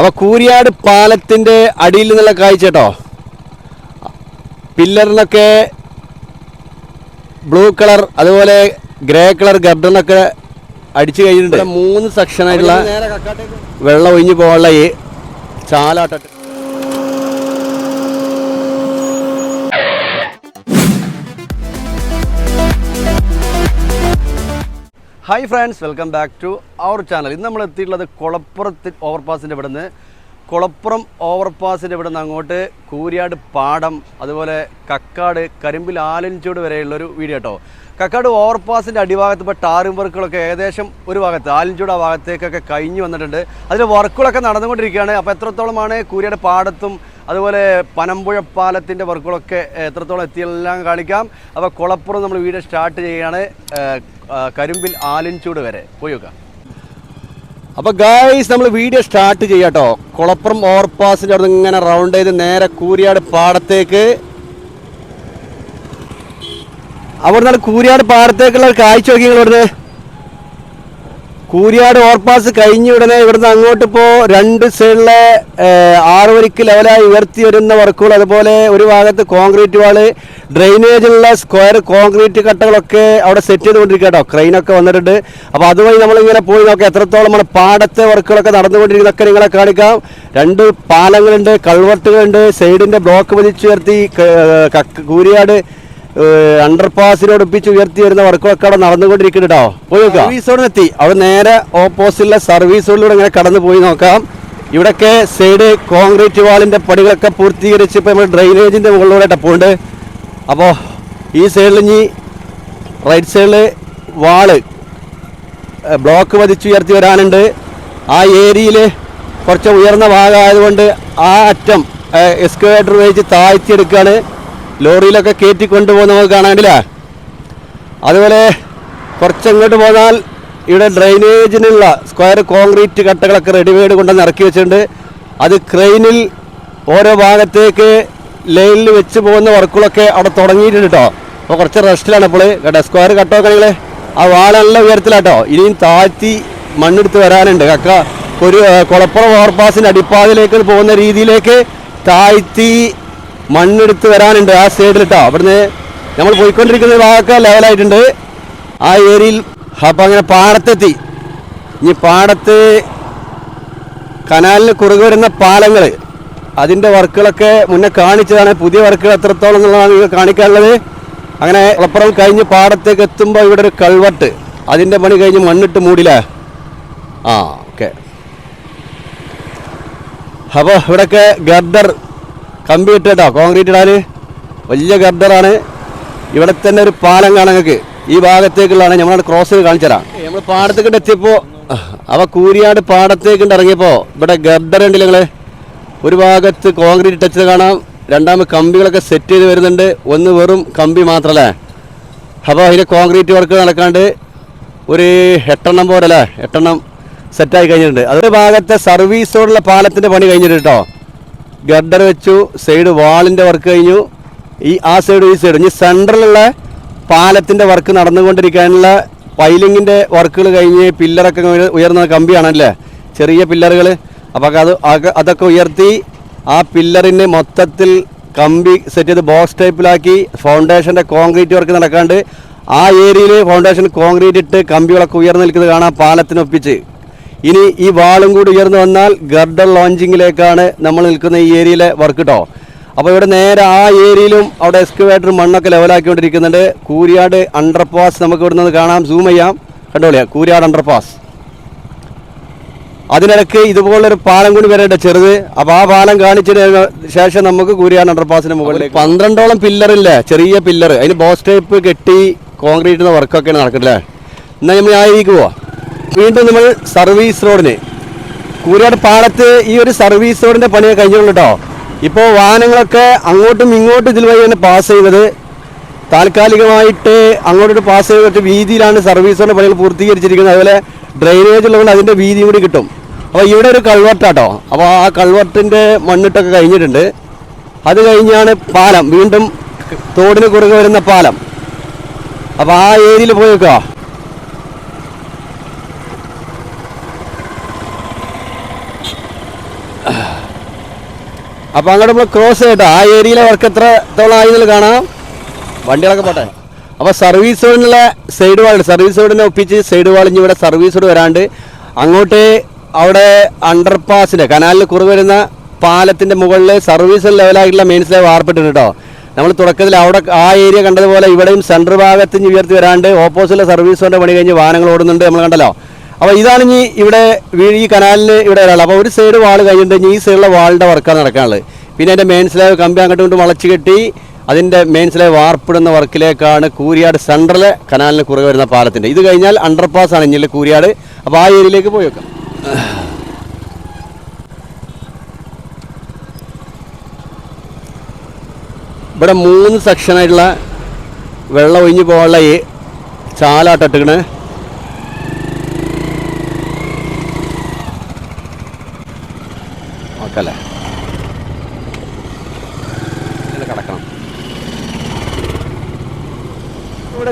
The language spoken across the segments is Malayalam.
അപ്പോൾ കൂരിയാട് പാലത്തിന്റെ അടിയിൽ നിന്നുള്ള കാഴ്ച കേട്ടോ. പില്ലറിനൊക്കെ ബ്ലൂ കളർ അതുപോലെ ഗ്രേ കളർ ഗർഡനൊക്കെ അടിച്ചു കഴിഞ്ഞിട്ടുണ്ട്. മൂന്ന് സെക്ഷനായിട്ടുള്ള വെള്ളം ഒഴിഞ്ഞു പോകാനുള്ള ഈ ചാലാട്ട. Hi friends welcome back to our channel ഇന്ന് നമ്മൾ എത്തിയിട്ടുള്ളത് കുളപ്പുറത്ത് ഓവർപാസിന്റെ ഇവിടെ നിന്ന് കുളപ്പുറം ഓവർപാസിന്റെ ഇവിടെ നിന്ന് അങ്ങോട്ട് കൂരിയാട് പാടം അതുപോലെ കക്കാട് കരിമ്പിൽ ആലഞ്ചോട് വരെയുള്ളൊരു വീഡിയോ കേട്ടോ. കക്കാട് ഓവർപാസിന്റെ അടിഭാഗത്ത് ഇപ്പോൾ ടാറും വർക്കുകളൊക്കെ ഏകദേശം ഒരു ഭാഗത്ത് ആലഞ്ചോട് ആ ഭാഗത്തേക്കൊക്കെ കഴിഞ്ഞു വന്നിട്ടുണ്ട്. അതിൽ വർക്കുകളൊക്കെ നടന്നുകൊണ്ടിരിക്കുകയാണ്. അപ്പോൾ എത്രത്തോളമാണ് കൂരിയാട് പാടത്തും അതുപോലെ പനമ്പുഴ പാലത്തിന്റെ വർക്കുകളൊക്കെ എത്രത്തോളം എത്തിയെല്ലാം കാണിക്കാം. അപ്പോൾ കുളപ്പുറം നമ്മൾ വീഡിയോ സ്റ്റാർട്ട് ചെയ്യുകയാണ്. കരിമ്പിൽ ആലിൻചൂട് വരെ. പോയി നോക്കാം. അപ്പോൾ ഗായ്സ് നമ്മൾ വീഡിയോ സ്റ്റാർട്ട് ചെയ്യാട്ടോ കുളപ്പുറം ഓവർപാസിന്റെ അവിടെ ഇങ്ങനെ റൗണ്ട് ചെയ്ത് നേരെ കൂരിയാട് പാടത്തേക്ക്. അവിടെ നിന്നാണ് കൂരിയാട് പാടത്തേക്കുള്ള കാഴ്ച നോക്കി നിങ്ങൾ ഇവിടുന്ന് കൂരിയാട് ഓവർപാസ് കഴിഞ്ഞ ഉടനെ ഇവിടുന്ന് അങ്ങോട്ട് ഇപ്പോൾ രണ്ട് സൈഡിലെ ആറ് വരിക്ക് ലെവലായി ഉയർത്തി വരുന്ന വർക്കുകൾ. അതുപോലെ ഒരു ഭാഗത്ത് കോൺക്രീറ്റ് വാൾ ഡ്രെയിനേജിലുള്ള സ്ക്വയർ കോൺക്രീറ്റ് കട്ടകളൊക്കെ അവിടെ സെറ്റ് ചെയ്തുകൊണ്ടിരിക്കുക കേട്ടോ. ക്രെയിനൊക്കെ വന്നിട്ടുണ്ട്. അപ്പോൾ അതുവഴി നമ്മളിങ്ങനെ പോയി നോക്കാം. എത്രത്തോളമാണ് പാടത്തെ വർക്കുകളൊക്കെ നടന്നുകൊണ്ടിരിക്കുന്നതൊക്കെ നിങ്ങളെ കാണിക്കാം. രണ്ട് പാലങ്ങളുണ്ട് കൾവർട്ടുകളുണ്ട് സൈഡിന്റെ ബ്ലോക്ക് വലിച്ചുയർത്തി കൂരിയാട് അണ്ടർപാസിനോട് ഒപ്പിച്ച് ഉയർത്തി വരുന്ന വർക്കുകളൊക്കെ അവിടെ നടന്നുകൊണ്ടിരിക്കുന്നുണ്ട് കേട്ടോ പോയി നോക്കാം. സർവീസോട് എത്തി. അവിടെ നേരെ ഓപ്പോസിറ്റുള്ള സർവീസുകളിലൂടെ ഇങ്ങനെ കടന്നു പോയി നോക്കാം. ഇവിടൊക്കെ സൈഡ് കോൺക്രീറ്റ് വാളിന്റെ പടികളൊക്കെ പൂർത്തീകരിച്ച് ഇപ്പോൾ നമ്മൾ ഡ്രെയിനേജിന്റെ മുകളിലൂടെ ടപ്പുണ്ട് അപ്പോൾ ഈ സൈഡിൽ ഇനി റൈറ്റ് സൈഡിൽ വാൾ ബ്ലോക്ക് ഉയർത്തി വരാനുണ്ട്. ആ ഏരിയയിൽ കുറച്ച് ഉയർന്ന ഭാഗമായതുകൊണ്ട് ആ അറ്റം എക്സ്കവേറ്റർ ഉപയോഗിച്ച് താഴ്ത്തിയെടുക്കുകയാണ് ലോറിയിലൊക്കെ കയറ്റി കൊണ്ടുപോകുന്ന നമുക്ക് കാണാനില്ല അതുപോലെ കുറച്ചങ്ങോട്ട് പോന്നാൽ ഇവിടെ ഡ്രെയിനേജിനുള്ള സ്ക്വയർ കോൺക്രീറ്റ് കട്ടകളൊക്കെ റെഡിമെയ്ഡ് കൊണ്ടുവന്ന് ഇറക്കി വെച്ചിട്ടുണ്ട്. അത് ക്രെയിനിൽ ഓരോ ഭാഗത്തേക്ക് ലൈനിൽ വെച്ച് പോകുന്ന വർക്കുകളൊക്കെ അവിടെ തുടങ്ങിയിട്ടുണ്ട് കേട്ടോ. അപ്പോൾ കുറച്ച് റെസ്റ്റിലാണ് ഇപ്പോൾ കേട്ടോ സ്ക്വയർ കട്ടൊക്കെ നിങ്ങൾ ആ വാള നല്ല ഉയരത്തിലാട്ടോ ഇനിയും താഴ്ത്തി മണ്ണെടുത്ത് വരാനുണ്ട്. കക്ക ഒരു കുളപ്പുറം ഓവർപാസിന്റെ അടിപ്പാതിലേക്ക് പോകുന്ന രീതിയിലേക്ക് താഴ്ത്തി മണ്ണെടുത്ത് വരാനുണ്ട് ആ സൈഡിൽ കേട്ടോ അവിടുന്ന് നമ്മൾ പോയിക്കൊണ്ടിരിക്കുന്ന ഭാഗമൊക്കെ ലെവലായിട്ടുണ്ട്. ആ ഏരിയയിൽ അപ്പം അങ്ങനെ പാടത്തെത്തി. ഈ പാടത്ത് കനാലിന് കുറുകെ വരുന്ന പാലങ്ങൾ അതിന്റെ വർക്കുകളൊക്കെ മുന്നേ കാണിച്ചതാണ്. പുതിയ വർക്കുകൾ എത്രത്തോളം എന്നുള്ളതാണ് ഇത് കാണിക്കാനുള്ളത്. അങ്ങനെ അപ്പുറം കഴിഞ്ഞ് പാടത്തേക്ക് എത്തുമ്പോൾ ഇവിടെ ഒരു കൾവട്ട്. അതിന്റെ പണി കഴിഞ്ഞ് മണ്ണിട്ട് മൂടില്ല ആ ഓക്കെ. അപ്പോൾ ഇവിടെയൊക്കെ ഗർഡർ കമ്പി ഇട്ട് കേട്ടോ കോൺക്രീറ്റ് ഇടാൻ വലിയ ഗർഡറാണ് ഇവിടെ തന്നെ ഒരു പാലം കാണാൻ നിങ്ങൾക്ക്. ഈ ഭാഗത്തേക്കുള്ളതാണ് നമ്മൾ ക്രോസ് ചെയ്ത് കാണിച്ചു തരാം നമ്മൾ പാടത്തേക്കിട്ട് എത്തിയപ്പോൾ അവ കൂരിയാട് പാടത്തേക്ക് ഇറങ്ങിയപ്പോൾ ഇവിടെ ഗർഡർ ഉണ്ടല്ലോ നിങ്ങൾ ഒരു ഭാഗത്ത് കോൺക്രീറ്റ് ടച്ച് കാണാം. രണ്ടാമത് കമ്പികളൊക്കെ സെറ്റ് ചെയ്ത് വരുന്നുണ്ട്. ഒന്ന് വെറും കമ്പി മാത്രമല്ലേ അപ്പോൾ അതിന്റെ കോൺക്രീറ്റ് വർക്ക് നടക്കാണ്ട് ഒരു എട്ടെണ്ണം പോരല്ലേ. എട്ടെണ്ണം സെറ്റായി കഴിഞ്ഞിട്ടുണ്ട്. അതൊരു ഭാഗത്തെ സർവീസോടുള്ള പാലത്തിന്റെ പണി കഴിഞ്ഞിട്ടുണ്ട് കേട്ടോ. ഗർഡർ വെച്ചു സൈഡ് വാളിന്റെ വർക്ക് കഴിഞ്ഞു. ഈ ആ സൈഡ് ഈ സൈഡ് ഇനി സെൻട്രലുള്ള പാലത്തിന്റെ വർക്ക് നടന്നുകൊണ്ടിരിക്കാനുള്ള പൈലിങ്ങിന്റെ വർക്കുകൾ കഴിഞ്ഞ് പില്ലറൊക്കെ ഉയർ- ഉയർന്ന കമ്പിയാണല്ലേ? ചെറിയ പില്ലറുകൾ. അപ്പോൾ അത് അതൊക്കെ ഉയർത്തി ആ പില്ലറിന് മൊത്തത്തിൽ കമ്പി സെറ്റ് ചെയ്ത് ബോക്സ് ടൈപ്പിലാക്കി ഫൗണ്ടേഷന്റെ കോൺക്രീറ്റ് വർക്ക് നടക്കാണ്ട് ആ ഏരിയയിൽ ഫൗണ്ടേഷൻ കോൺക്രീറ്റ് ഇട്ട് കമ്പികളൊക്കെ ഉയർന്നു നിൽക്കുന്നത് കാണാം പാലത്തിനൊപ്പിച്ച്. ഇനി ഈ വാളും കൂടി ഉയർന്നു വന്നാൽ ഗർഡർ ലോഞ്ചിങ്ങിലേക്കാണ് നമ്മൾ നിൽക്കുന്ന ഈ ഏരിയയിലെ വർക്ക് കേട്ടോ അപ്പോൾ ഇവിടെ നേരെ ആ ഏരിയയിലും അവിടെ എക്സ്കവേറ്റർ മണ്ണൊക്കെ ലെവലാക്കിക്കൊണ്ടിരിക്കുന്നുണ്ട് കൂരിയാട് അണ്ടർപാസ് നമുക്ക് ഇവിടെ നിന്ന് കാണാം സൂം ചെയ്യാം. കണ്ടോളിയാ? കൂരിയാട് അണ്ടർപാസ് അതിനിടയ്ക്ക് ഇതുപോലൊരു പാലം കൂടി വരേണ്ട ചെറുത്. അപ്പോൾ ആ പാലം കാണിച്ചതിന് ശേഷം നമുക്ക് കൂരിയാട് അണ്ടർപാസിന് മുകളിൽ പന്ത്രണ്ടോളം പില്ലറില്ലേ ചെറിയ പില്ലർ അതിന് ബോസ് ടൈപ്പ് കെട്ടി കോൺക്രീറ്റിന്റെ വർക്കൊക്കെയാണ് നടക്കുന്നത് എന്നാൽ നമ്മൾ ആ വീണ്ടും നമ്മൾ സർവീസ് റോഡിന് കൂരാട് പാലത്ത് ഈ ഒരു സർവീസ് റോഡിന്റെ പണിയൊക്കെ കഴിഞ്ഞുള്ളൂ കേട്ടോ. ഇപ്പോൾ വാഹനങ്ങളൊക്കെ അങ്ങോട്ടും ഇങ്ങോട്ടും ഇതിൽ വഴിയാണ് പാസ് ചെയ്യുന്നത്. താൽക്കാലികമായിട്ട് അങ്ങോട്ട് പാസ് ചെയ്തിട്ട് വീതിയിലാണ് സർവീസ് റോഡ് പണികൾ പൂർത്തീകരിച്ചിരിക്കുന്നത്. അതുപോലെ ഡ്രെയിനേജ് ഉള്ളതുകൊണ്ട് അതിന്റെ വീതിയും കൂടി കിട്ടും. അപ്പോൾ ഇവിടെ ഒരു കൾവർട്ടാട്ടോ അപ്പോൾ ആ കൾവർട്ടിന്റെ മണ്ണിട്ടൊക്കെ കഴിഞ്ഞിട്ടുണ്ട്. അത് കഴിഞ്ഞാണ് പാലം. വീണ്ടും തോടിന് കുറുകെ വരുന്ന പാലം. അപ്പോൾ ആ ഏരിയയിൽ പോയി അപ്പോൾ അങ്ങോട്ട് നമ്മൾ ക്രോസ് ചെയ്യട്ടോ. ആ ഏരിയയിലെ വർക്ക് എത്രത്തോളം ആയി കാണാം. വണ്ടികളൊക്കെ പോട്ടെ. അപ്പോൾ സർവീസ് റോഡിനുള്ള സൈഡ് വാൾ സർവീസ് റോഡിനെ ഒപ്പിച്ച് സൈഡ് വാളിഞ്ഞ് ഇവിടെ സർവീസ് റോഡ് വരാണ്ട്. അങ്ങോട്ട് അവിടെ അണ്ടർപാസിലെ കനാലിൽ കുറവ് വരുന്ന മുകളിൽ സർവീസ് ലെവലായിട്ടുള്ള മെയിൻസിലെ വാർപ്പിട്ടുണ്ട് കേട്ടോ നമ്മൾ തുടക്കത്തിൽ അവിടെ ആ ഏരിയ കണ്ടതുപോലെ ഇവിടെയും സെൻട്രൽ ഭാഗത്ത് ഉയർത്തി വരാണ്ട്. ഓപ്പോസിറ്റിലെ സർവീസ് റോഡിന്റെ പണി കഴിഞ്ഞ് വാഹനങ്ങൾ ഓടുന്നുണ്ട്. നമ്മൾ കണ്ടല്ലോ. അപ്പോൾ ഇതാണ് ഇനി ഇവിടെ ഈ കനാലിന് ഇവിടെ ഒരാൾ. അപ്പോൾ ഒരു സൈഡ് വാൾ കഴിയുന്നത് ഈ സൈഡിലെ വാളിന്റെ വർക്കാണ് നടക്കാനുള്ളത്. പിന്നെ അതിന്റെ മെയിൻസിലായ കമ്പി അങ്ങോട്ടും ഇങ്ങോട്ടും വളച്ച് കെട്ടി അതിന്റെ മെയിൻ സ്ലാബ് വാർപ്പിടുന്ന വർക്കിലേക്കാണ് കൂരിയാട് സെൻട്രലെ കനാലിന് കുറവ് വരുന്ന പാലത്തിന്റെ ഇത് കഴിഞ്ഞാൽ അണ്ടർപാസ് ആണ് ഇനി കൂരിയാട്. അപ്പോൾ ആ ഏരിയയിലേക്ക് പോയി വെക്കാം. ഇവിടെ മൂന്ന് സെക്ഷനായിട്ടുള്ള വെള്ളം ഒഴിഞ്ഞു പോകാനുള്ള ഈ ചാലാട്ടിട്ടിക്കണ്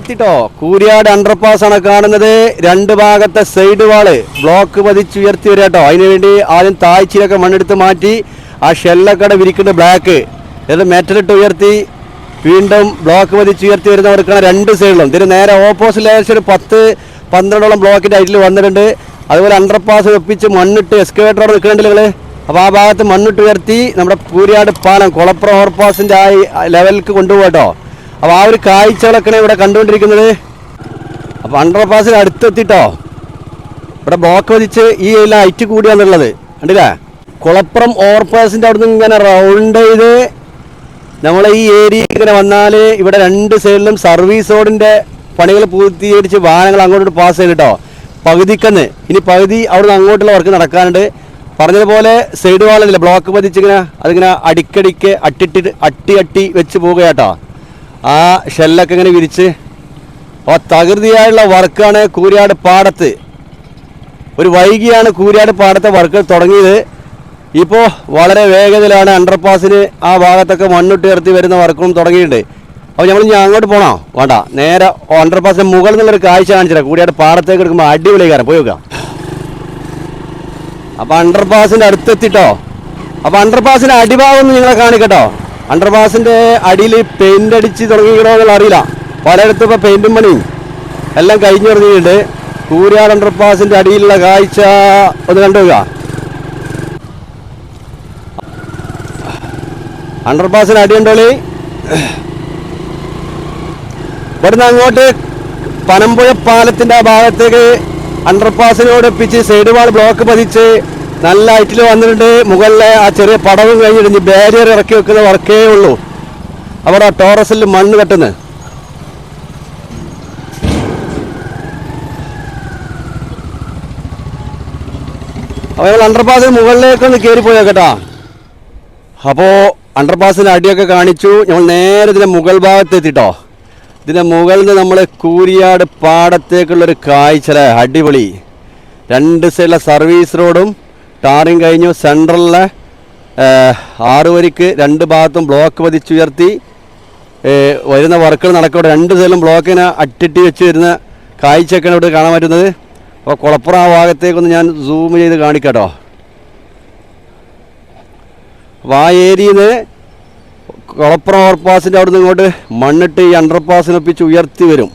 എത്തിട്ടോ കൂരിയാട് അണ്ടർപാസ് ആണ് കാണുന്നത്. രണ്ട് ഭാഗത്തെ സൈഡ് വാൾ ബ്ലോക്ക് പതിച്ച് ഉയർത്തി വരിക കേട്ടോ അതിനു വേണ്ടി ആദ്യം താഴ്ചയിലൊക്കെ മണ്ണെടുത്ത് മാറ്റി ആ ഷെല്ലൊക്കെ വിരിക്കുന്ന ബ്ലാക്ക് ഇത് മെറ്റലിട്ട് ഉയർത്തി വീണ്ടും ബ്ലോക്ക് പതിച്ച് ഉയർത്തി വരുന്നവർക്കാണ് രണ്ട് സൈഡിലും ഇതിന് നേരെ ഓപ്പോസിറ്റ് ഏകദേശം ഒരു പത്ത് പന്ത്രണ്ടോളം ബ്ലോക്കിന്റെ അരിൽ വന്നിട്ടുണ്ട്. അതുപോലെ അണ്ടർപാസ് ഒപ്പിച്ച് മണ്ണിട്ട് എക്സ്കവേറ്ററോട് നിൽക്കുന്നുണ്ട് നിങ്ങൾ അപ്പോൾ ആ ഭാഗത്ത് മണ്ണിട്ട് ഉയർത്തി നമ്മുടെ പൂരിയാട് പാലം കുളപ്പുറം ഓവർപാസിന്റെ ആ ലെവലിലേക്ക് കൊണ്ടുപോകട്ടോ. അപ്പോൾ ആ ഒരു കാഴ്ചകളൊക്കെയാണ് ഇവിടെ കണ്ടുകൊണ്ടിരിക്കുന്നത്. അപ്പോൾ അണ്ടർപാസിന് അടുത്തെത്തിട്ടോ? ഇവിടെ ബ്ലോക്ക് വധിച്ച് ഈ എല്ലാം കൂടിയാണുള്ളത്. കണ്ടില്ലേ? കുളപ്പുറം ഓവർപാസിന്റെ നിന്ന് ഇങ്ങനെ റൗണ്ട് ചെയ്ത് നമ്മളെ ഈ ഏരിയ ഇങ്ങനെ വന്നാൽ ഇവിടെ രണ്ട് സൈഡിലും സർവീസ് റോഡിന്റെ പണികൾ പൂർത്തീകരിച്ച് വാഹനങ്ങൾ അങ്ങോട്ട് പാസ് ചെയ്തിട്ടോ പകുതിക്കന്ന്. ഇനി പകുതി അവിടുന്ന് അങ്ങോട്ടുള്ള വർക്ക് നടക്കാനുണ്ട്. പറഞ്ഞതുപോലെ സൈഡ് വാളില്ല ബ്ലോക്ക് പതിച്ചിങ്ങനെ അതിങ്ങനെ അടിക്കടിക്ക് അട്ടിട്ട് അട്ടി അട്ടി വെച്ച് പോവുകയാട്ടോ. ആ ഷെല്ലൊക്കെ ഇങ്ങനെ വിരിച്ച് ആ തകൃതിയായുള്ള വർക്കാണ് കൂരിയാട് പാടത്ത്. ഒരു വൈകിയാണ് കൂരിയാട് പാടത്തെ വർക്ക് തുടങ്ങിയത്. ഇപ്പോൾ വളരെ വേഗതയിലാണ് അണ്ടർപാസിന് ആ ഭാഗത്തൊക്കെ മണ്ണിട്ട് ഉയർത്തി വരുന്ന വർക്കും തുടങ്ങിയിട്ടുണ്ട്. അപ്പോൾ നമ്മൾ ഇനി അങ്ങോട്ട് പോകണോ വേണ്ട. നേരെ അണ്ടർപാസിന് മുകളിൽ നിന്നുള്ളൊരു കാഴ്ച കാണിച്ചില്ല കൂടിയാട് പാടത്തേക്ക് എടുക്കുമ്പോൾ അടിപൊളി കാരണം പോയി നോക്കാം. അപ്പോൾ അണ്ടർപാസിന്റെ അടുത്തെത്തിട്ടോ? അപ്പോൾ അണ്ടർപാസിന്റെ അടിഭാഗം ഒന്ന് നിങ്ങളെ കാണിക്കട്ടോ. അണ്ടർപാസിന്റെ അടിയിൽ പെയിന്റ് അടിച്ച് തുടങ്ങിക്കണോ എന്നുള്ള അറിയില്ല. പലയിടത്തും ഇപ്പോൾ പെയിന്റും പണിയും എല്ലാം കഴിഞ്ഞു തുടങ്ങിയിട്ടുണ്ട്. കൂരിയാട് അണ്ടർപാസിന്റെ അടിയിലുള്ള കാഴ്ച ഒന്ന് കണ്ടുവെക്കുക അണ്ടർപാസിന് അടിയുണ്ടോളി ഇവിടുന്ന് അങ്ങോട്ട് പനമ്പുഴ പാലത്തിന്റെ ആ ഭാഗത്തേക്ക് അണ്ടർപാസിനോടൊപ്പിച്ച് സൈഡ് വാൾ ബ്ലോക്ക് പതിച്ച് നല്ല ഹൈറ്റിൽ വന്നിട്ടുണ്ട്. മുകളിലെ ആ ചെറിയ പടവും കഴിഞ്ഞിട്ട് ബാരിയർ ഇറക്കി വെക്കുന്ന വർക്കേ ഉള്ളൂ. അവിടെ ആ ടോറസിൽ മണ്ണ് കെട്ടുന്നത് അപ്പോൾ അണ്ടർപാസിന് മുകളിലേക്കൊന്ന് കയറി പോയോ കേട്ടോ അപ്പോൾ അണ്ടർപാസിന് അടിയൊക്കെ കാണിച്ചു. ഞങ്ങൾ നേരെ ഇതിന്റെ മുകൾ ഭാഗത്ത് എത്തിട്ടോ ഇതിന്റെ മുകളിൽ നിന്ന് നമ്മൾ കൂരിയാട് പാടത്തേക്കുള്ളൊരു കാഴ്ച അടിപൊളി. രണ്ട് സൈഡിലെ സർവീസ് റോഡും ടാറിങ് കഴിഞ്ഞു. സെൻട്രലിലെ ആറ് വരിക്ക് രണ്ട് ഭാഗത്തും ബ്ലോക്ക് പതിച്ചുയർത്തി. വരുന്ന വർക്കുകൾ നടക്കവിടെ രണ്ട് സൈഡിലും ബ്ലോക്കിനെ അട്ടിട്ടി വെച്ച് വരുന്ന കാഴ്ചയൊക്കെയാണ് ഇവിടെ കാണാൻ പറ്റുന്നത്. അപ്പോൾ കുളപ്പുറം ആ ഭാഗത്തേക്കൊന്ന് ഞാൻ സൂം ചെയ്ത് കാണിക്കാട്ടോ. അപ്പോൾ ആ ഏരിയയിൽ നിന്ന് കുളപ്പുറം ഓവർപാസിന്റെ അവിടെ നിന്ന് ഇങ്ങോട്ട് മണ്ണിട്ട് ഈ അണ്ടർപാസിനൊപ്പിച്ച് ഉയർത്തി വരും.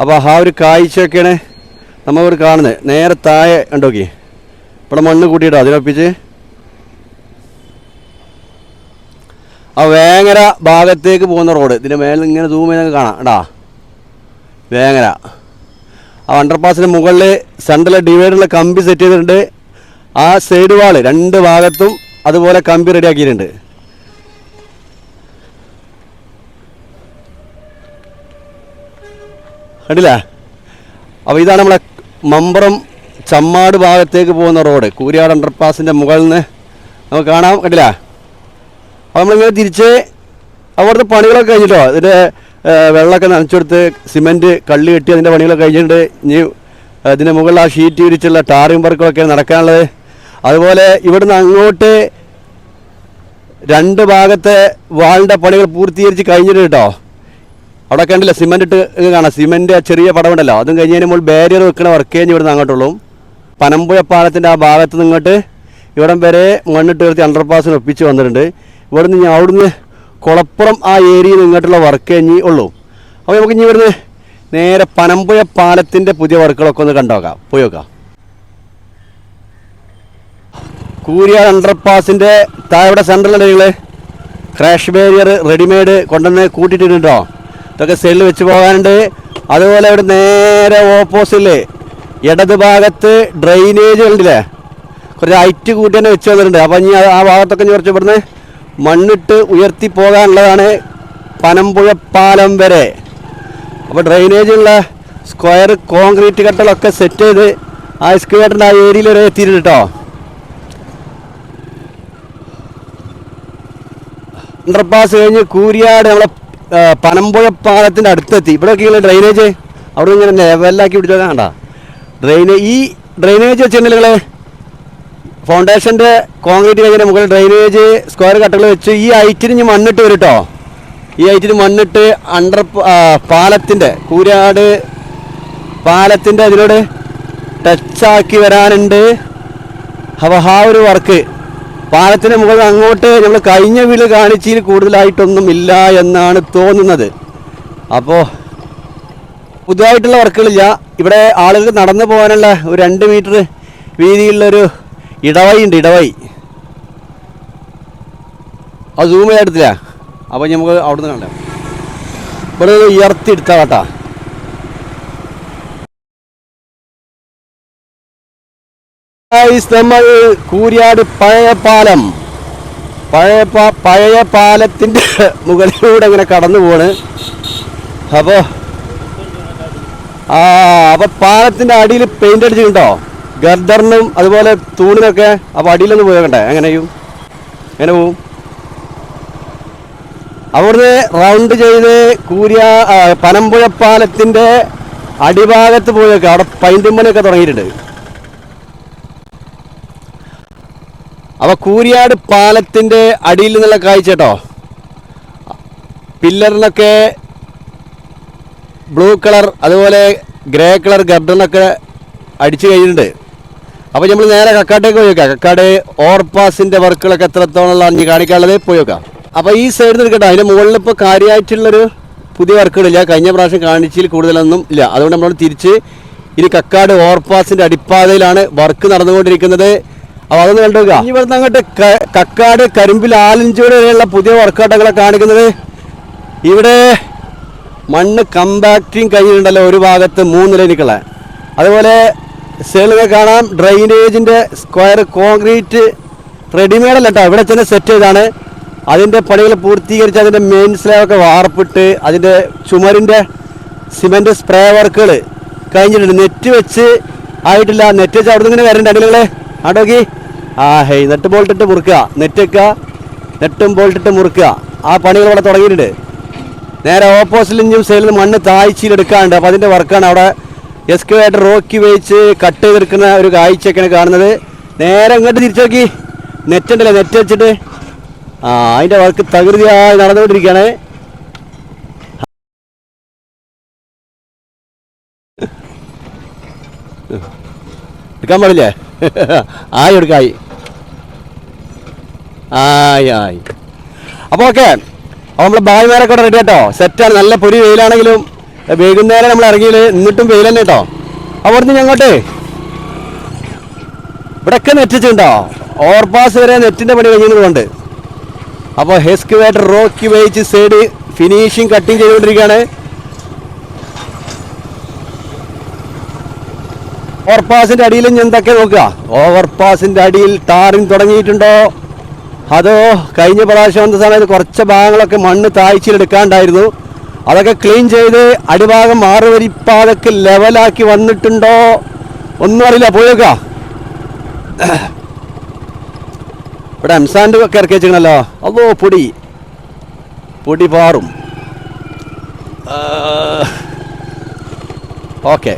അപ്പോൾ ആ ഒരു കാഴ്ചയൊക്കെയാണ് നമ്മളിവിടെ കാണുന്നത്. നേരെ താഴെ ഉണ്ടോക്കി ഇവിടെ മണ്ണ് കൂട്ടിയിട്ട്? അതിനൊപ്പിച്ച് ആ വേങ്ങര ഭാഗത്തേക്ക് പോകുന്ന റോഡ്. ഇതിന്റെ മേലെ ഇങ്ങനെ സൂം ചെയ്ത് കാണാം. കേട്ടാ വേങ്ങര. ആ അണ്ടർപാസിന് മുകളിൽ സെൻട്രൽ ഡിവൈഡറിൽ കമ്പി സെറ്റ് ചെയ്തിട്ടുണ്ട്. ആ സൈഡ് വാൾ രണ്ട് ഭാഗത്തും അതുപോലെ കമ്പി റെഡിയാക്കിയിട്ടുണ്ട് കണ്ടില്ലേ? അപ്പോൾ ഇതാണ് നമ്മളെ മമ്പറം ചമ്മാട് ഭാഗത്തേക്ക് പോകുന്ന റോഡ് കൂരിയാട് അണ്ടർപാസിന്റെ മുകളിൽ നിന്ന് നമുക്ക് കാണാം കണ്ടില്ല? അപ്പോൾ നമ്മളിങ്ങനെ തിരിച്ച് അവിടുത്തെ പണികളൊക്കെ കഴിഞ്ഞിട്ടോ? ഇതിന്റെ വെള്ളമൊക്കെ നനച്ചെടുത്ത് സിമെന്റ് കള്ളി കെട്ടി അതിന്റെ പണികളൊക്കെ കഴിഞ്ഞിട്ടുണ്ട്. ഇനി അതിന്റെ മുകളിൽ ആ ഷീറ്റ് വിരിച്ചുള്ള ടാറിംഗ് വർക്കൊക്കെ നടക്കാനുള്ളത്. അതുപോലെ ഇവിടുന്ന് അങ്ങോട്ട് രണ്ട് ഭാഗത്തെ വാളിന്റെ പണികൾ പൂർത്തീകരിച്ച് കഴിഞ്ഞിട്ട് കേട്ടോ. അവിടെ കണ്ടില്ല? സിമെന്റ് ഇട്ട് കാണാം. സിമെന്റ് ചെറിയ പടമുണ്ടല്ലോ അതും കഴിഞ്ഞ് കഴിയുമ്പോൾ ബാരിയർ വെക്കണ വർക്ക് കഴിഞ്ഞ് ഇവിടുന്ന് അങ്ങോട്ടുള്ളൂ. പനമ്പുഴ പാലത്തിന്റെ ആ ഭാഗത്ത് നിന്നിട്ട് ഇവിടെ ഇവിടം വരെ മണ്ണിട്ട് ഉയർത്തി അണ്ടർപാസിന് ഒപ്പിച്ച് വന്നിട്ടുണ്ട്. ഇവിടുന്ന് ഞാൻ അവിടുന്ന് കുളപ്പുറം ആ ഏരിയയിൽ ഇങ്ങോട്ടുള്ള വർക്ക് ഇനി ഉള്ളൂ. അപ്പോൾ നമുക്ക് ഇനി ഇവിടുന്ന് നേരെ പനമ്പുഴ പാലത്തിന്റെ പുതിയ വർക്കുകളൊക്കെ ഒന്ന് കണ്ടോക്കാം. പോയി നോക്കാം. കൂരിയാട് അണ്ടർപാസിന്റെ താഴെ സെൻട്രൽ നിങ്ങൾ ക്രാഷ് ബാരിയർ റെഡിമെയ്ഡ് കൊണ്ടുവന്ന് കൂട്ടിയിട്ടിട്ടുണ്ടോ? ഇതൊക്കെ സെല്ല് വെച്ച് പോകാനുണ്ട്. അതുപോലെ ഇവിടെ നേരെ ഓപ്പോസിറ്റിൽ ഇടത് ഭാഗത്ത് ഡ്രെയിനേജ് ഉണ്ടല്ലേ? കുറച്ച് ഹൈറ്റ് കൂട്ടി തന്നെ വെച്ച് വന്നിട്ടുണ്ട്. അപ്പം ഇനി ആ ഭാഗത്തൊക്കെ ഇനി കുറച്ച് ഇവിടുന്ന് മണ്ണിട്ട് ഉയർത്തി പോകാനുള്ളതാണ് പനമ്പുഴ പാലം വരെ. അപ്പോൾ ഡ്രെയിനേജുള്ള സ്ക്വയർ കോൺക്രീറ്റ് കട്ടലൊക്കെ സെറ്റ് ചെയ്ത് ആ എക്സ്കവേറ്ററിന്റെ ആ ഏരിയയിൽ വരെ എത്തിയിട്ടുണ്ട് കേട്ടോ അണ്ടർപാസ് കഴിഞ്ഞ് കൂരിയാട് നമ്മളെ പനമ്പുഴ പാലത്തിന്റെ അടുത്തെത്തി. ഇവിടെയൊക്കെയുള്ള ഡ്രെയിനേജ് അവിടെ ഇങ്ങനെ ലെവലാക്കി പിടിച്ചാൽ കണ്ട? ഡ്രെയിനേജ് ഈ ഡ്രെയിനേജ് വെച്ചിട്ടുണ്ടെങ്കിൽ നിങ്ങൾ ഫൗണ്ടേഷന്റെ കോൺക്രീറ്റ് കഴിഞ്ഞ മുകളിൽ ഡ്രെയിനേജ് സ്ക്വയർ കട്ടകൾ വെച്ച് ഈ ഹൈറ്റിന് ഇനി മണ്ണിട്ട് വരും കേട്ടോ ഈ ഹൈറ്റിന് മണ്ണിട്ട് അണ്ടർ പാലത്തിന്റെ കൂരാട് പാലത്തിന്റെ അതിനോട് ടച്ചാക്കി വരാനുണ്ട്. അപ്പോൾ ആ ഒരു വർക്ക് പാലത്തിന് മുകളിൽ അങ്ങോട്ട് നമ്മൾ കഴിഞ്ഞ വീട് കാണിച്ചതിൽ കൂടുതലായിട്ടൊന്നും ഇല്ല എന്നാണ് തോന്നുന്നത്. അപ്പോൾ പുതുതായിട്ടുള്ള വർക്കുകളില്ല ഇവിടെ ആളുകൾക്ക് നടന്നു പോകാനുള്ള ഒരു രണ്ട് മീറ്റർ വീതിയിലുള്ളൊരു ഇടവഴി ഉണ്ട് ഇടവഴി. അത് സൂം ചെയ്തെടുത്തില്ല അപ്പോൾ നമുക്ക് അവിടുന്ന് കണ്ടാം ഇവിടെ ഉയർത്തിയെടുത്ത കേട്ടാ. നമ്മൾ കൂരിയാട് പഴയ പാലം. പഴയ പഴയ പാലത്തിന്റെ മുകളിലൂടെ ഇങ്ങനെ കടന്നു പോണ് അപ്പോ ആ അപ്പൊ പാലത്തിന്റെ അടിയിൽ പെയിന്റ് അടിച്ചിട്ടുണ്ടോ? ഗർദറിനും അതുപോലെ തൂണിനൊക്കെ അപ്പൊ അടിയിലൊന്ന് പോയേക്കണ്ടേ? എങ്ങനെയും എങ്ങനെ പോവും? അവിടുന്ന് റൗണ്ട് ചെയ്ത് കൂരിയ പനമ്പുഴ പാലത്തിന്റെ അടിഭാഗത്ത് പോയേക്കാം. അവിടെ പൈന്റും തുടങ്ങിയിട്ടുണ്ട്. അപ്പൊ കൂരിയാട് പാലത്തിന്റെ അടിയിൽ നിന്നുള്ള കാഴ്ച കേട്ടോ. പില്ലറിനൊക്കെ ബ്ലൂ കളർ അതുപോലെ ഗ്രേ കളർ ഗർഡനൊക്കെ അടിച്ചു കഴിഞ്ഞിട്ടുണ്ട്. അപ്പോൾ നമ്മൾ നേരെ കക്കാട്ടേക്ക് പോയി നോക്കാം. കക്കാട് ഓവർപാസിന്റെ വർക്കുകളൊക്കെ എത്രത്തോളം അഞ്ഞ് കാണിക്കാനുള്ളത് പോയി നോക്കാം. അപ്പോൾ ഈ സൈഡിൽ നിൽക്കട്ടെ അതിന്റെ മുകളിൽ ഇപ്പോൾ കാര്യമായിട്ടുള്ളൊരു പുതിയ വർക്കുകളില്ല. കഴിഞ്ഞ പ്രാവശ്യം കാണിച്ചതിൽ കൂടുതലൊന്നും ഇല്ല. അതുകൊണ്ട് നമ്മൾ തിരിച്ച് ഇനി കക്കാട് ഓവർപാസിന്റെ അടിപ്പാതയിലാണ് വർക്ക് നടന്നുകൊണ്ടിരിക്കുന്നത്. അപ്പോൾ അതൊന്ന് കണ്ടു നോക്കാം. ഇനി ഇവിടുന്ന് അങ്ങോട്ട് കക്കാട് കരിമ്പിൽ ആലിഞ്ചോട് വരെയുള്ള പുതിയ വർക്കൗട്ടുകളെ കാണിക്കുന്നത്. ഇവിടെ മണ്ണ് കമ്പാക്റ്റിങ് കഴിഞ്ഞിട്ടുണ്ടല്ലോ ഒരു ഭാഗത്ത് മൂന്ന് ലൈനുകളെ അതുപോലെ സെലുകൾ കാണാം. ഡ്രെയിനേജിന്റെ സ്ക്വയർ കോൺക്രീറ്റ് റെഡിമെയ്ഡ് അല്ല കേട്ടോ ഇവിടെ തന്നെ സെറ്റ് ചെയ്താണ് അതിന്റെ പണികൾ പൂർത്തീകരിച്ച് അതിന്റെ മെയിൻ സ്ലാബൊക്കെ വാർപ്പിട്ട് അതിന്റെ ചുമരിന്റെ സിമെന്റ് സ്പ്രേ വർക്കുകൾ കഴിഞ്ഞിട്ടുണ്ട്. നെറ്റ് വെച്ച് ആയിട്ടില്ല. നെറ്റ് വെച്ച് അവിടെ നിന്ന് ഇങ്ങനെ വരണ്ട. അടികളെ ആടോക്കി ആ ഹേയ് നെറ്റ് ബോൾട്ടിട്ട് മുറുക്കുക. നെറ്റ് വെക്കുക. നെട്ടും ബോൾട്ടിട്ട് മുറുക്കുക. ആ പണികൾ ഇവിടെ തുടങ്ങിയിട്ടുണ്ട്. നേരെ ഓപ്പോസിറ്റ് ഇഞ്ചും സൈഡിൽ മണ്ണ് താഴ്ചയിലെടുക്കാണ്ട് അപ്പോൾ അതിന്റെ വർക്കാണ് അവിടെ എക്സ്കവേറ്റർ റോക്കി വെച്ച് കട്ട് ചെയ്തെടുക്കുന്ന ഒരു കാഴ്ചയൊക്കെയാണ് കാണുന്നത്. നേരെ ഇങ്ങോട്ട് തിരിച്ചു നോക്കി നെറ്റ് ഉണ്ടല്ലേ? നെറ്റ് വെച്ചിട്ട്. ആ അതിന്റെ വർക്ക് തകൃതിയായി നടന്നുകൊണ്ടിരിക്കുകയാണ്. എടുക്കാൻ പാടില്ലേ? ആയി എടുക്കായി. ആയി ആയി. അപ്പോൾ ഓക്കെ. അപ്പോൾ നമ്മുടെ ഭാവിമാരൊക്കെ കൂടെ റെഡി കേട്ടോ സെറ്റാണ് നല്ല പൊരി വെയിലാണെങ്കിലും വൈകുന്നേരം നമ്മൾ ഇറങ്ങിയില്ല എന്നിട്ടും വെയിൽ തന്നെ കേട്ടോ അവിടുന്ന് ഞങ്ങോട്ടേ ഇവിടെയൊക്കെ നെറ്റിച്ചുണ്ടോ ഓവർപാസ് വരെ നെറ്റിന്റെ പണി കഴിഞ്ഞതുകൊണ്ട് അപ്പോൾ ഹെസ്കുവേറ്റർ റോക്കി വെയിച്ച് സൈഡ് ഫിനിഷിങ് കട്ടിങ് ചെയ്തുകൊണ്ടിരിക്കുകയാണ്. ഓവർപാസിന്റെ അടിയിൽ എന്തൊക്കെ നോക്കുക? ഓവർപാസിന്റെ അടിയിൽ ടാറിങ് തുടങ്ങിയിട്ടുണ്ടോ? അതോ കഴിഞ്ഞ പ്രാവശ്യം വന്ന സമയത്ത് കുറച്ച് ഭാഗങ്ങളൊക്കെ മണ്ണ് താഴ്ചയിലെടുക്കാണ്ടായിരുന്നു. അതൊക്കെ ക്ലീൻ ചെയ്ത് അടിഭാഗം മാറുവരിപ്പാതൊക്കെ ലെവലാക്കി വന്നിട്ടുണ്ടോ? ഒന്നും അറിയില്ല. പോയേക്ക ഇവിടെ എംസാൻഡ് ഒക്കെ ഇറക്കി വെച്ചിരിക്കണല്ലോ അതോ പൊടി? പൊടി പാറും. ഓക്കെ.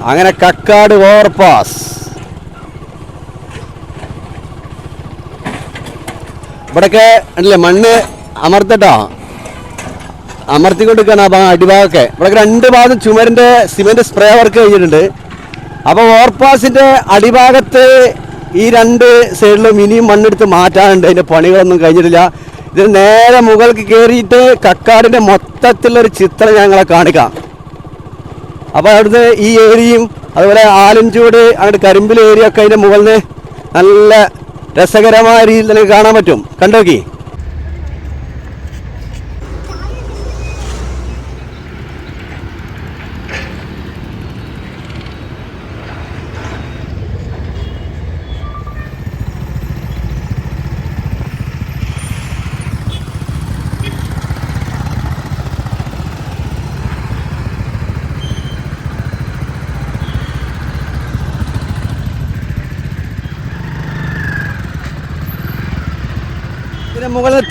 അങ്ങനെ കക്കാട് ഓവർപാസ്. ഇവിടൊക്കെ അല്ലേ മണ്ണ് അമർത്തട്ടോ? അമർത്തിക്കൊണ്ടിരിക്കുകയാണ് ആ ഭാഗം അടിഭാഗമൊക്കെ. ഇവിടെ രണ്ട് ഭാഗം ചുമരിന്റെ സിമെന്റ് സ്പ്രേ വർക്ക് കഴിഞ്ഞിട്ടുണ്ട്. അപ്പോൾ ഓവർപാസിന്റെ അടിഭാഗത്ത് ഈ രണ്ട് സൈഡിലും ഇനിയും മണ്ണെടുത്ത് മാറ്റാനുണ്ട്. അതിന്റെ പണികളൊന്നും കഴിഞ്ഞിട്ടില്ല. ഇത് നേരെ മുകൾക്ക് കയറിയിട്ട് കക്കാടിന്റെ മൊത്തത്തിലുള്ളൊരു ചിത്രം ഞങ്ങളെ കാണിക്കാം. അപ്പോൾ അവിടുന്ന് ഈ ഏരിയയും അതുപോലെ ആലഞ്ചൂട് അങ്ങോട്ട് കരിമ്പിൽ ഏരിയ ഒക്കെ അതിന്റെ മുകളിൽ നല്ല രസകരമായ രീതിയിൽ തന്നെ കാണാൻ പറ്റും. കണ്ടോക്കി?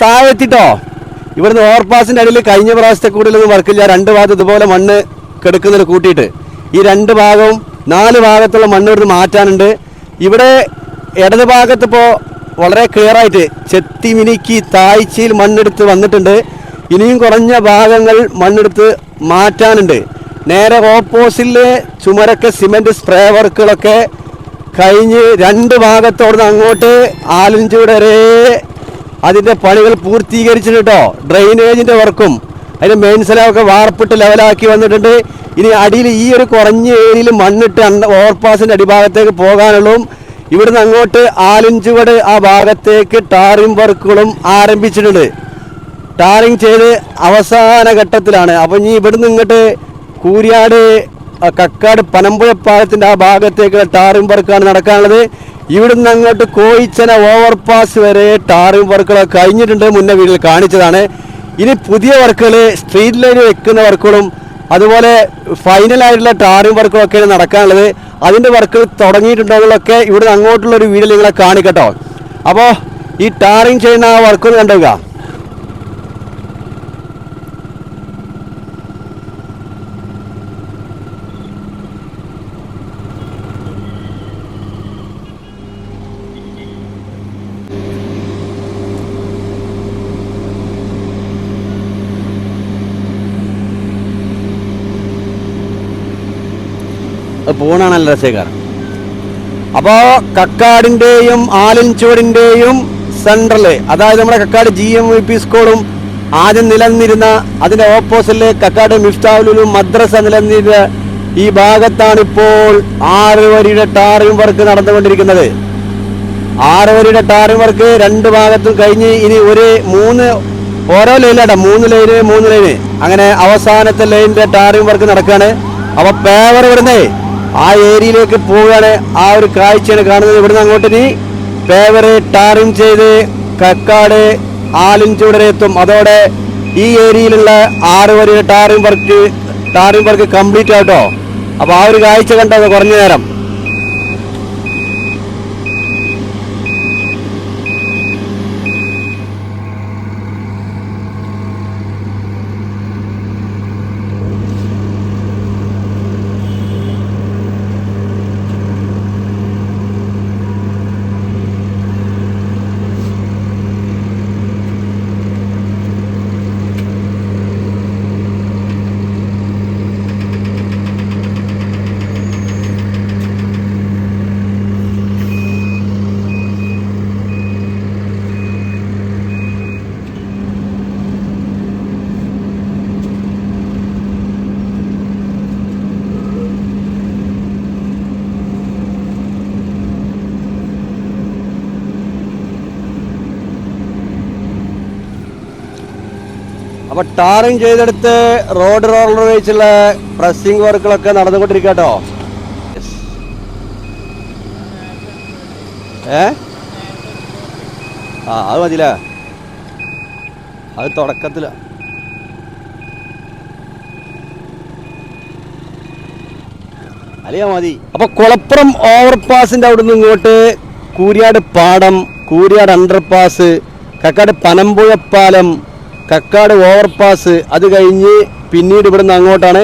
ഇതിന്റെ മുകളിൽ താഴെ എത്തിട്ടോ ഇവിടുന്ന് ഓവർപാസിന്റെ അടിയിൽ കഴിഞ്ഞ പ്രാവശ്യത്തെ കൂടുതലൊന്നും വർക്കില്ല രണ്ട് ഭാഗത്ത് ഇതുപോലെ മണ്ണ് കെടുക്കുന്നത് കൂട്ടിയിട്ട്. ഈ രണ്ട് ഭാഗവും നാല് ഭാഗത്തുള്ള മണ്ണ് ഇവിടുന്ന് മാറ്റാനുണ്ട്. ഇവിടെ ഇടത് ഭാഗത്ത് ഇപ്പോൾ വളരെ ക്ലിയർ ആയിട്ട് ചെത്തി മിനുക്കി താഴ്ചയിൽ മണ്ണെടുത്ത് വന്നിട്ടുണ്ട്. ഇനിയും കുറഞ്ഞ ഭാഗങ്ങൾ മണ്ണെടുത്ത് മാറ്റാനുണ്ട്. നേരെ ഓപ്പോസിറ്റിലെ ചുമരൊക്കെ സിമെന്റ് സ്പ്രേ വർക്കുകളൊക്കെ കഴിഞ്ഞ് രണ്ട് ഭാഗത്തോടുന്ന് അങ്ങോട്ട് ആലഞ്ചൂട് അതിന്റെ പണികൾ പൂർത്തീകരിച്ചിട്ട് കേട്ടോ ഡ്രെയിനേജിന്റെ വർക്കും അതിന്റെ മെയിൻ സ്ഥലമൊക്കെ വാർപ്പിട്ട് ലെവലാക്കി വന്നിട്ടുണ്ട്. ഇനി അടിയിൽ ഈ ഒരു കുറഞ്ഞ ഏരിയയിൽ മണ്ണിട്ട് ഓവർപാസിന്റെ അടിഭാഗത്തേക്ക് പോകാനുള്ളൂ ഇവിടുന്ന് അങ്ങോട്ട് ആലിഞ്ചുവട് ആ ഭാഗത്തേക്ക് ടാറിംഗ് വർക്കുകളും ആരംഭിച്ചിട്ടുണ്ട്. ടാറിംഗ് ചെയ്ത് അവസാന ഘട്ടത്തിലാണ്. അപ്പം ഇനി ഇവിടുന്ന് ഇങ്ങോട്ട് കൂരിയാട് കക്കാട് പനമ്പുഴ പാലത്തിന്റെ ആ ഭാഗത്തേക്ക് ടാറിംഗ് വർക്കാണ് നടക്കാനുള്ളത്. ഇവിടുന്ന് അങ്ങോട്ട് കോയിച്ചന ഓവർപാസ് വരെ ടാറിംഗ് വർക്കുകൾ കഴിഞ്ഞിട്ടുണ്ട്. മുന്നേ വീട്ടിൽ കാണിച്ചതാണ്. ഇനി പുതിയ വർക്കുകൾ സ്ട്രീറ്റ് ലൈൻ വെക്കുന്ന വർക്കുകളും അതുപോലെ ഫൈനലായിട്ടുള്ള ടാറിംഗ് വർക്കുകളൊക്കെയാണ് നടക്കാനുള്ളത്. അതിന്റെ വർക്കുകൾ തുടങ്ങിയിട്ടുണ്ടെന്നുള്ളതൊക്കെ ഇവിടുന്ന് അങ്ങോട്ടുള്ള ഒരു വീഡിയോ നിങ്ങളെ കാണിക്കട്ടോ. അപ്പോൾ ഈ ടാറിംഗ് ചെയ്യുന്ന ആ വർക്കൊന്ന് കണ്ടുക അത് പോണാണ് നല്ല രസക്കാരൻ അപ്പോൾ കക്കാടിന്റെയും ആലൻചുവടിന്റെയും സെൻട്രൽ അതായത് നമ്മുടെ Kakkad G M V P സ്കൂളും ആദ്യം നിലനിന്നിരുന്ന അതിന്റെ ഓപ്പോസിറ്റിൽ കക്കാട് മിഫ്താവുലും മദ്രസ നിലനിന്നിരുന്ന ഈ ഭാഗത്താണ് ഇപ്പോൾ ആറ് വരിയുടെ ടാറിംഗ് വർക്ക് നടന്നുകൊണ്ടിരിക്കുന്നത്. ആറ് വരിയുടെ ടാറിംഗ് വർക്ക് രണ്ട് ഭാഗത്തും കഴിഞ്ഞ് ഇനി ഒരു മൂന്ന് ഓരോ ലൈനിലാട്ടോ മൂന്ന് ലൈന് മൂന്ന് ലൈന് അങ്ങനെ അവസാനത്തെ ലൈനിന്റെ ടാറിംഗ് വർക്ക് നടക്കുകയാണ്. അപ്പൊ പേവർ ഇവിടുന്ന് ആ ഏരിയയിലേക്ക് പോവുകയാണ്. ആ ഒരു കാഴ്ചയാണ് കാണുന്നത്. ഇവിടുന്ന് അങ്ങോട്ട് ഇനി പേവറ് ടാറിൻ ചെയ്ത് കക്കാട് ആലിഞ്ചൂടരെ എത്തും. അതോടെ ഈ ഏരിയയിലുള്ള ആറ് വരിയുടെ tarring work tarring work complete ആട്ടോ. അപ്പോൾ ആ ഒരു കാഴ്ച കണ്ടത് കുറഞ്ഞ നേരം. അപ്പൊ ടാറിങ് ചെയ്തെടുത്ത് റോഡ് റോളർ വെച്ചുള്ള പ്രസ്സിംഗ് വർക്കുകളൊക്കെ നടന്നുകൊണ്ടിരിക്കട്ടോ ഏ? ആ അത് മതിയില്ലേ? അത് തുടക്കത്തില. അലിയാ മതി. അപ്പൊ കുളപ്പുറം ഓവർപാസിന്റെ അവിടുന്ന് ഇങ്ങോട്ട് കൂരിയാട് പാടം കൂരിയാട് അണ്ടർപാസ് കക്കാട് പനമ്പുഴ പാലം കക്കാട് ഓവർപാസ് അത് കഴിഞ്ഞ് പിന്നീട് ഇവിടുന്ന് അങ്ങോട്ടാണ്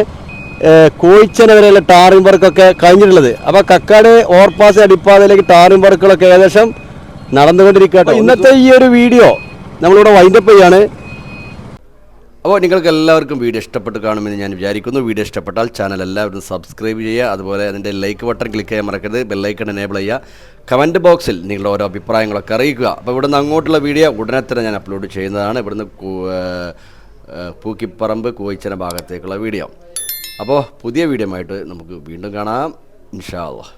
കോഴിച്ചന വരെയുള്ള ടാറിംഗ് വർക്കൊക്കെ കഴിഞ്ഞിട്ടുള്ളത്. അപ്പോൾ കക്കാട് ഓവർപാസ് അടിപ്പാതയിലേക്ക് ടാറിംഗ് വർക്കുകളൊക്കെ ഏകദേശം നടന്നുകൊണ്ടിരിക്കട്ടെ ഇന്നത്തെ ഈ ഒരു വീഡിയോ നമ്മളിവിടെ വൈൻഡപ്പ് ചെയ്യാണ്. അപ്പോൾ നിങ്ങൾക്ക് എല്ലാവർക്കും വീഡിയോ ഇഷ്ടപ്പെട്ട് കാണുമെന്ന് ഞാൻ വിചാരിക്കുന്നു. വീഡിയോ ഇഷ്ടപ്പെട്ടാൽ ചാനൽ എല്ലാവരും സബ്സ്ക്രൈബ് ചെയ്യുക. അതുപോലെ അതിന്റെ ലൈക്ക് ബട്ടൺ ക്ലിക്ക് ചെയ്യാൻ മറക്കരുത്. ബെല്ലൈക്കൺ എനേബിൾ ചെയ്യുക. കമന്റ് ബോക്സിൽ നിങ്ങളുടെ ഓരോ അഭിപ്രായങ്ങളൊക്കെ അറിയിക്കുക. അപ്പോൾ ഇവിടുന്ന് അങ്ങോട്ടുള്ള വീഡിയോ ഉടനെ തന്നെ ഞാൻ അപ്ലോഡ് ചെയ്യുന്നതാണ്. ഇവിടുന്ന് പൂക്കിപ്പറമ്പ് കോയിച്ചന ഭാഗത്തേക്കുള്ള വീഡിയോ അപ്പോൾ പുതിയ വീഡിയോ ആയിട്ട് നമുക്ക് വീണ്ടും കാണാം. ഇൻഷാ അള്ളാ.